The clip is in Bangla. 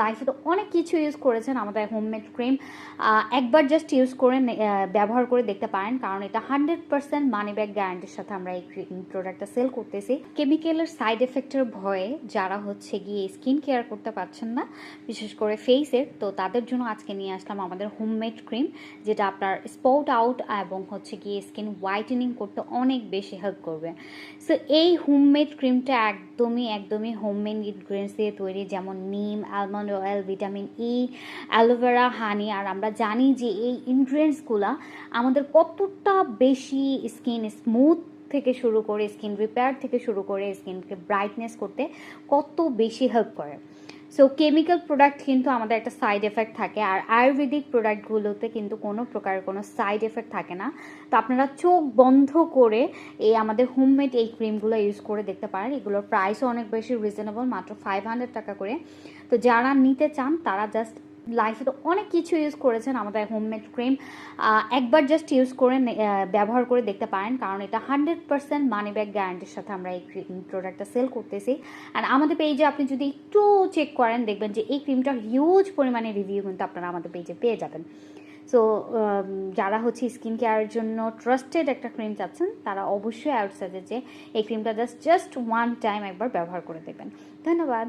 লাইফে তো অনেক কিছু ইউজ করেছেন আমাদের হোমমেড ক্রিম একবার জাস্ট ইউজ করে ব্যবহার করে দেখতে পারেন, কারণ এটা হান্ড্রেড পার্সেন্ট মানি ব্যাগ গ্যারান্টির সাথে আমরা এই প্রোডাক্টটা সেল করতেছি। কেমিক্যালের সাইড এফেক্টের ভয়ে যারা হচ্ছে গিয়ে স্কিন কেয়ার করতে পারছেন না, বিশেষ করে ফেসের তো তাদের জন্য আজকে নিয়ে আসলাম আমাদের হোমমেড ক্রিম যেটা আপনার স্পট আউট এবং হচ্ছে গিয়ে স্কিন হোয়াইটেনিং করতে অনেক বেশি হেল্প করবে। সো এই হোমমেড ক্রিমটা একদমই একদমই হোমমেড ইনগ্রিডিয়েন্টস দিয়ে তৈরি, যেমন neem almond oil vitamin E aloe vera honey আমরা জানি যে এই ইনগ্রিডিয়েন্টসগুলো আমাদের কতটা বেশি স্কিন স্মুথ থেকে শুরু করে স্কিন রিপেয়ার থেকে শুরু করে স্কিনকে ব্রাইটনেস করতে কত বেশি হেল্প করে। সো কেমিক্যাল প্রোডাক্ট কিন্তু আমাদের একটা সাইড এফেক্ট থাকে, আর আয়ুর্বেদিক প্রোডাক্টগুলোতে কিন্তু কোনো প্রকার কোনো সাইড এফেক্ট থাকে না। তো আপনারা চোখ বন্ধ করে এই আমাদের হোমমেড এই ক্রিমগুলো ইউজ করে দেখতে পারেন। এগুলোর প্রাইসও অনেক বেশি রিজনেবল মাত্র ফাইভ হান্ড্রেড টাকা করে। তো যারা নিতে চান, তারা জাস্ট লাইফে তো অনেক কিছু ইউজ করেছেন আমাদের হোমমেড ক্রিম একবার জাস্ট ইউজ করে ব্যবহার করে দেখতে পারেন, কারণ এটা হান্ড্রেড পার্সেন্ট মানি ব্যাগ গ্যারান্টির সাথে আমরা এই প্রোডাক্টটা সেল করতেছি। অ্যান্ড আমাদের পেজে আপনি যদি একটু চেক করেন, দেখবেন যে এই ক্রিমটার হিউজ পরিমাণে রিভিউ কিন্তু আপনারা আমাদের পেজে পেয়ে যাবেন। সো যারা হচ্ছে স্কিন কেয়ারের জন্য ট্রাস্টেড একটা ক্রিম চাচ্ছেন, তারা অবশ্যই আউট সাজে যে এই ক্রিমটা জাস্ট জাস্ট ওয়ান টাইম একবার ব্যবহার করে দেখবেন। ধন্যবাদ।